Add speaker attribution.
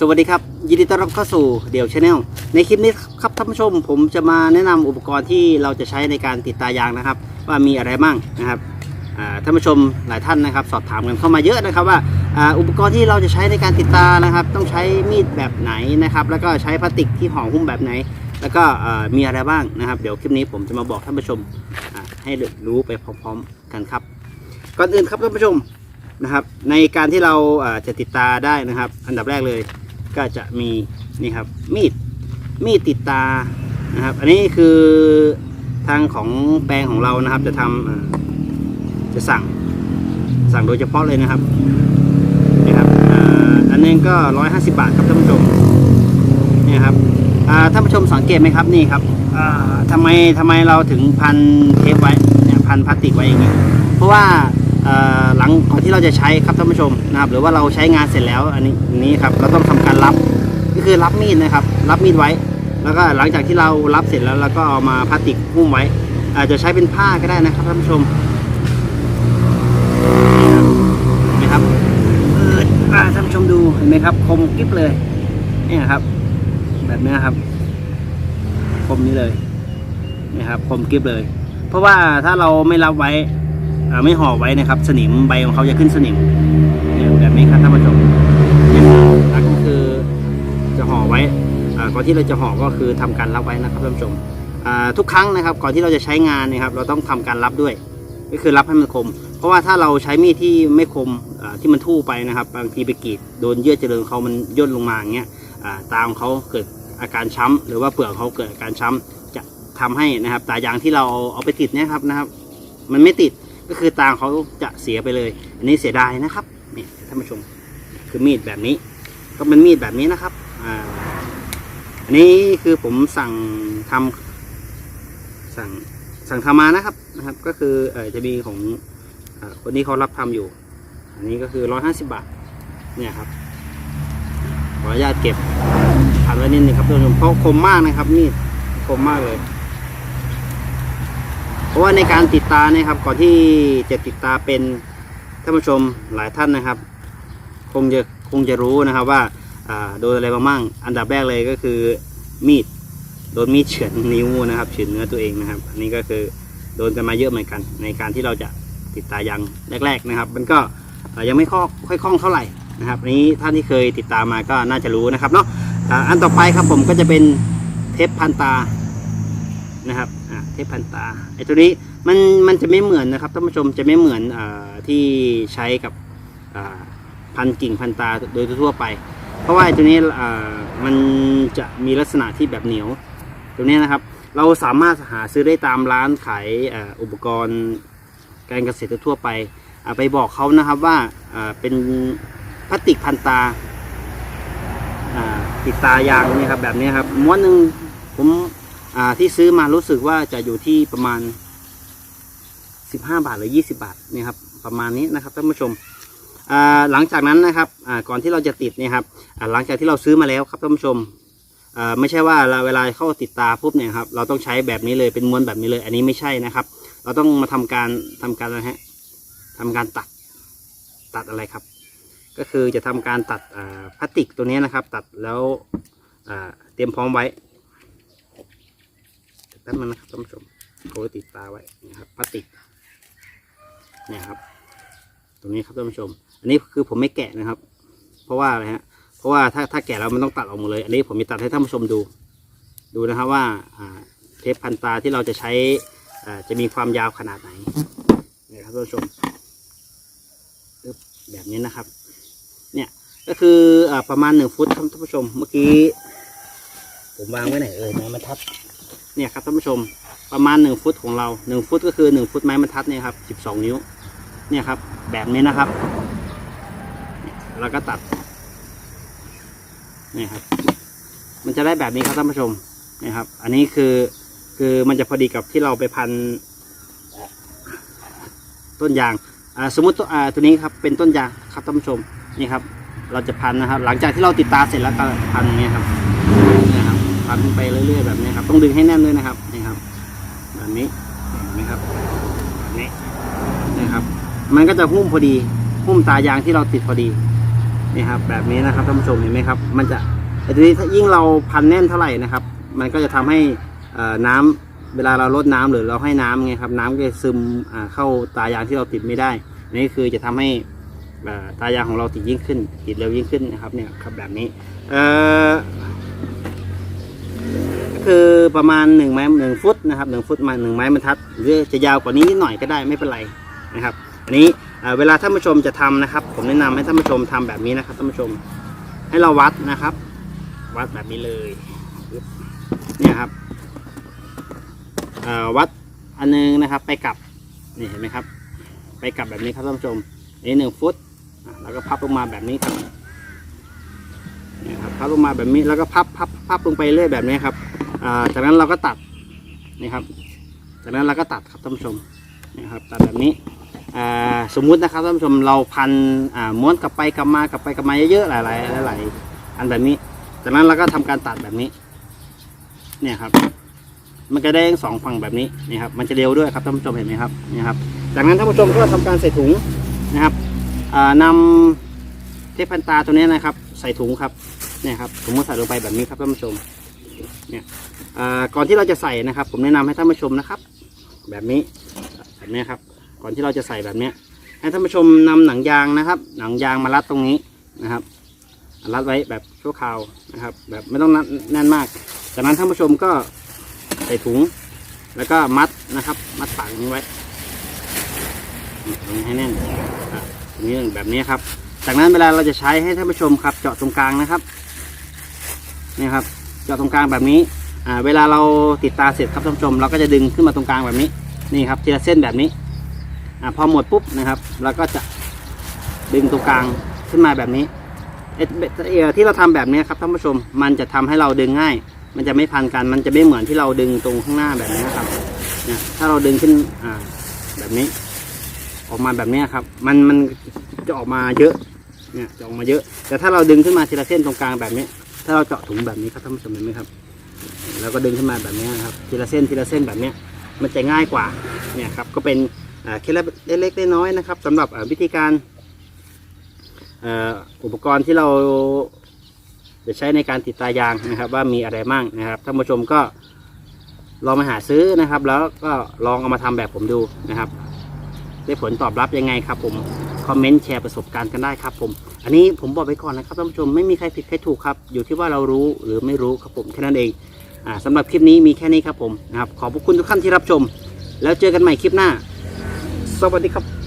Speaker 1: สวัสดีครับ ยินดีต้อนรับเข้าสู่เดี่ยวชาแนลในคลิปนี้ครับท่านผู้ชม ผมจะมาแนะนำอุปกรณ์ที่เราจะใช้ในการติดตายางนะครับ ว่ามีอะไรบ้างนะครับท่านผู้ชมหลายท่านนะครับ สอบถามกันเข้ามาเยอะนะครับว่าอ,อุปกรณ์ที่เราจะใช้ในการติดตานะครับ ต้องใช้มีดแบบไหนนะครับ แล้วก็ใช้พลาสติกที่ห่อหุ้มแบบไหน แล้วก็มีอะไรบ้างนะครับ เดี๋ยวคลิปนี้ผมจะมาบอกท่านผู้ชมให้รู้ไปพร้อมๆกันครับ ก่อนอื่นครับท่านผู้ชมนะครับ ในการที่เราอ่าจะติดตาได้นะครับ อันดับแรกเลย ก็จะมีนี่ครับมีดมีดติดตานะครับ อันนี้คือทางของแปลงของเรานะครับ จะทำอ่าจะสั่งสั่งโดยเฉพาะเลยนะครับนี่ครับอ,อันนึงก็150บาทครับท่านผู้ชมนี่ครับท่านผู้ชมสังเกตไหมครับนี่ครับอ่าทำไมทำไมเราถึงพันเทปไว้เนี่ยพันพลาสติกไว้อย่างนี้เพราะว่า งก่อนที่เราจะใช้ครับท่านผู้ชมนะครับหรือว่าเราใช้งานเสร็จแล้วอันนี้นี้ครับเราต้องทำการรับก็คือรับมีดนะครับ รับมีดไว้ แล้วก็หลังจากที่เรารับเสร็จแล้วเราก็เอามาพลาสติกหุ้มไว้ อาจจะใช้เป็นผ้าก็ได้นะครับท่านผู้ชมนี่ครับเห็นไหมครับเปิดอ่าท่านผู้ชมดูเห็นไหมครับ คมกริบเลยเนี่ยครับ แบบนี้ครับ คมนี้เลยนี่ครับคมกริบเลย เพราะว่าถ้าเราไม่รับไว้ ไม่ห่อไว้นะครับ สนิมใบของเขาจะขึ้นสนิมแบบนี้ครับท่านผู้ชมเนี่ยหลักก็คือจะห่อไว้ก่อนที่เราจะห่อก็คือทำการรับไว้นะครับท่านผู้ชมทุกครั้งนะครับ ก่อนที่เราจะใช้งานนะครับ เราต้องทำการรับด้วยก็คือรับให้มันคม เพราะว่าถ้าเราใช้มีดที่ไม่คมที่มันทู่ไปนะครับ บางทีไปกรีดโดนเยื่อเจริญเขามันย่นลงมาอย่างเงี้ยตาของเขาเกิดอาการช้ำหรือว่าเปลือกเขาเกิดอาการช้ำจะทำให้นะครับ ตายางที่เราเอาไปติดเนี่ยครับนะครับ มันไม่ติด ก็คือตาเขาจะเสียไปเลย อันนี้เสียดายนะครับนี่ท่านผู้ชมคือมีดแบบนี้ ก็เป็นมีดแบบนี้นะครับอ่าอันนี้คือผมสั่งทำสั่งสั่งทำมานะครับนะครับ ก็คือเออจะมีของอคนนี้เขารับทำอยู่ อันนี้ก็คือร้อยห้าสิบบาทเนี่ยครับขออนุญาตเก็บพันไว้นิดนึงครับท่านผู้ชมเพราะคมมากนะครับมีดคมมากเลย เพราะว่าในการติดตาเนี่ยครับก่อนที่จะติดตาเป็นท่านผู้ชมหลายท่านนะครับ คงจะคงจะรู้นะครับว่าโดนอะไรบ้างมั่งอันดับแรกเลยก็คือมีดโดนมีดเฉือนนิ้วนะครับเฉือนเนื้อตัวเองนะครับ อันนี้ก็คือโดนกันมาเยอะเหมือนกัน ในการที่เราจะติดตายางแรก ๆนะครับ มันก็ยังไม่ค่อยค่อยคล่องเท่าไหร่นะครับนี้ท่านที่เคยติดตามมาก็น่าจะรู้นะครับเนาะอันต่อไปครับผมก็จะเป็นเทปพันตานะครับ ทพันตาไอตัวนี้มันมันจะไม่เหมือนนะครับท่านผู้ชมจะไม่เหมือนอที่ใช้กับพันกิ่งพันตาโดยทั่วไป เพราะว่าไอตัวนี้มันจะมีลักษณะที่แบบเหนียวตัวนี้นะครับ เราสามารถหาซื้อได้ตามร้านขายอ,อุปกรณ์การเกษตรทั่วไปไปบอกเขานะครับว่าเป็นพลาสติกพันตาอ่าติดตายางนี่ครับแบบนี้ครับม้วนหนึ่งผม อ่าที่ซื้อมารู้สึกว่าจะอยู่ที่ประมาณ 15 บาทหรือ 20 บาทนี่ครับประมาณนี้นะครับท่านผู้ชมหลังจากนั้นนะครับก่อนที่เราจะติดเนี่ยครับหลังจากที่เราซื้อมาแล้วครับท่านผู้ชมไม่ใช่ว่าเราเวลาเข้าติดตาปุ๊บเนี่ยครับเราต้องใช้แบบนี้เลยเป็นม้วนแบบนี้เลย อันนี้ไม่ใช่นะครับ เราต้องมาทำการทำการอะฮะทำการตัดตัดอะไรครับ ก็คือจะทำการตัดพลาสติกตัวนี้นะครับ ตัดแล้วเตรียมพร้อมไว้ แป๊บนึงนะครับท่านผู้ชมเขาก็ติดตาไว้นะครับพลาสติกเนี่ยครับ ตรงนี้ครับท่านผู้ชม อันนี้คือผมไม่แกะนะครับ เพราะว่าอะไรฮะเพราะว่าถ้าถ้าแกะแล้วมันต้องตัดออกหมดเลย อันนี้ผมจะตัดให้ท่านผู้ชมดู ดูนะครับว่าเทปพันตาที่เราจะใช้จะมีความยาวขนาดไหนเนี่ยครับท่านผู้ชมแบบนี้นะครับ เนี่ยก็คืออประมาณหนึ่งฟุตครับท่านผู้ชม เมื่อกี้ ผมวางไว้ไหนเอ่ยไม้บรรทัด เนี่ยครับท่านผู้ชมประมาณหนึ่งฟุตของเราหนึ่งฟุตก็คือหนึ่งฟุตไม้บรรทัดเนี่ยครับสิบสองนิ้ว เนี่ยครับ แบบนี้นะครับเนี่ยแล้วก็ตัดนี่ครับ มันจะได้แบบนี้ครับท่านผู้ชมนี่ครับ อันนี้คือคือมันจะพอดีกับที่เราไปพันต้นยางสมมติตัวนี้ครับเป็นต้นยางครับท่านผู้ชมนี่ครับ เราจะพันนะครับ หลังจากที่เราติดตาเสร็จแล้วก็พันอย่างเงี้ยครับเนี่ยครับ พันไปเรื่อยๆแบบนี้ครับ ต้องดึงให้แน่นด้วยนะครับ นี่ครับ แบบนี้เห็นไหมครับแบบนี้นะครับ มันก็จะหุ้มพอดี หุ้มตายางที่เราติดพอดี นี่ครับ แบบนี้นะครับท่านผู้ชมเห็นไหมครับ มันจะไอ้ตัวนี้ถ้ายิ่งเราพันแน่นเท่าไหร่นะครับ มันก็จะทำให้น้ำเวลาเราลดน้ำหรือเราให้น้ำไงครับ น้ำก็จะซึมเข้าตายางที่เราติดไม่ได้นนี่คือจะทำให้ตายางของเราติดยิ่งขึ้น ติดเร็วยิ่งขึ้นนะครับเนี่ยครับแบบนี้ เอ่อ คือประมาณหนึ่งไม้หนึ่งฟุตนะครับหนึ่งฟุตมาหนึ่งไม้บรรทัด หรือจะยาวกว่านี้นิดหน่อยก็ได้ไม่เป็นไรนะครับ อันนี้เวลาท่านผู้ชมจะทำนะครับ ผมแนะนำให้ท่านผู้ชมทำแบบนี้นะครับท่านผู้ชม ให้เราวัดนะครับ วัดแบบนี้เลยเนี่ยครับวัดอันนึงนะครับ ไปกลับนี่เห็นไหมครับ ไปกลับแบบนี้ครับท่านผู้ชมนนี้หนึ่งฟุตแล้วก็พับลงมาแบบนี้ครับนี่ครับพับลงมาแบบนี้แล้วก็พับพับพับลงไปเรื่อยแบบนี้ครับ จากนั้นเราก็ตัดนี่ครับ จากนั้นเราก็ตัดครับท่านผู้ชมนี่ครับตัดแบบนี้สมมุตินะครับท่านผู้ชมเราพันม้วนกลับไปกลับมากลับไปกลับมาเยอะๆหลายๆหลายๆอันแบบนี้ จากนั้นเราก็ทำการตัดแบบนี้ เนี่ยครับ มันจะได้สองฝั่งแบบนี้นี่ครับ มันจะเร็วด้วยครับท่านผู้ชมเห็นไหมครับนี่ครับ จากนั้นท่านผู้ชมก็ทำการใส่ถุงนะครับอ่านำเทปพันตาตัวนี้นะครับ ใส่ถุงครับเนี่ยครับผมก็ใส่ลงไปแบบนี้ครับท่านผู้ชม เนี่ยก่อนที่เราจะใส่นะครับ ผมแนะนำให้ท่านผู้ชมนะครับ แบบนี้แบบนี้ครับ ก่อนที่เราจะใส่แบบนี้ให้ท่านผู้ชมนำหนังยางนะครับ หนังยางมารัดตรงนี้นะครับ รัดไว้แบบชั่วคราวนะครับ แบบไม่ต้องแน่นมาก จากนั้นท่านผู้ชมก็ใส่ถุง แล้วก็มัดนะครับ มัดปากนี้ไว้ตรงนี่ให้แน่นตรงนี้แบบนี้ครับ จากนั้นเวลาเราจะใช้ให้ท่านผู้ชมครับ เจาะตรงกลางนะครับนี่ครับ จาะตรงกลางแบบนี้อ่าเวลาเราติดตาเสร็จครับท่านผู้ชม เราก็จะดึงขึ้นมาตรงกลางแบบนี้นี่ครับทีละเส้นแบบนี้อ่าพอหมดปุ๊บนะครับเราก็จะดึงตรงกลางขึ้นมาแบบนี้เออที่เราทำแบบนี้ครับท่านผู้ชม มันจะทำให้เราดึงง่าย มันจะไม่พันกัน มันจะไม่เหมือนที่เราดึงตรงข้างหน้าแบบนี้ครับเนี่ยถ้าเราดึงขึ้นอ่าแบบนี้ ออกมาแบบนี้ครับ มันมันจะออกมาเยอะเนี่ยจะออกมาเยอะ แต่ถ้าเราดึงขึ้นมาทีละเส้นตรงกลางแบบนี้ ถ้าเราเจาะถุงแบบนี้ครับท่านผู้ชมเห็นไหมครับ แล้วก็ดึงขึ้นมาแบบนี้นะครับ ทีละเส้นทีละเส้นแบบนี้มันจะง่ายกว่าเนี่ยครับก็เป็นเคล็ดลับเล็กๆน้อยๆนะครับสำหรับวิธีการอุปกรณ์ที่เราจะใช้ในการติดตายางนะครับ ว่ามีอะไรบ้างนะครับท่านผู้ชมก็ลองมาหาซื้อนะครับ แล้วก็ลองเอามาทำแบบผมดูนะครับ ได้ผลตอบรับยังไงครับผมคอมเมนต์แชร์ประสบการณ์กันได้ครับผม อันนี้ผมบอกไปก่อนนะครับท่านผู้ชมไม่มีใครผิดใครถูกครับ อยู่ที่ว่าเรารู้หรือไม่รู้ครับผมแค่นั้นเองอ่าสำหรับคลิปนี้มีแค่นี้ครับผมนะครับขอบคุณทุกท่านที่รับชม แล้วเจอกันใหม่คลิปหน้า สวัสดีครับ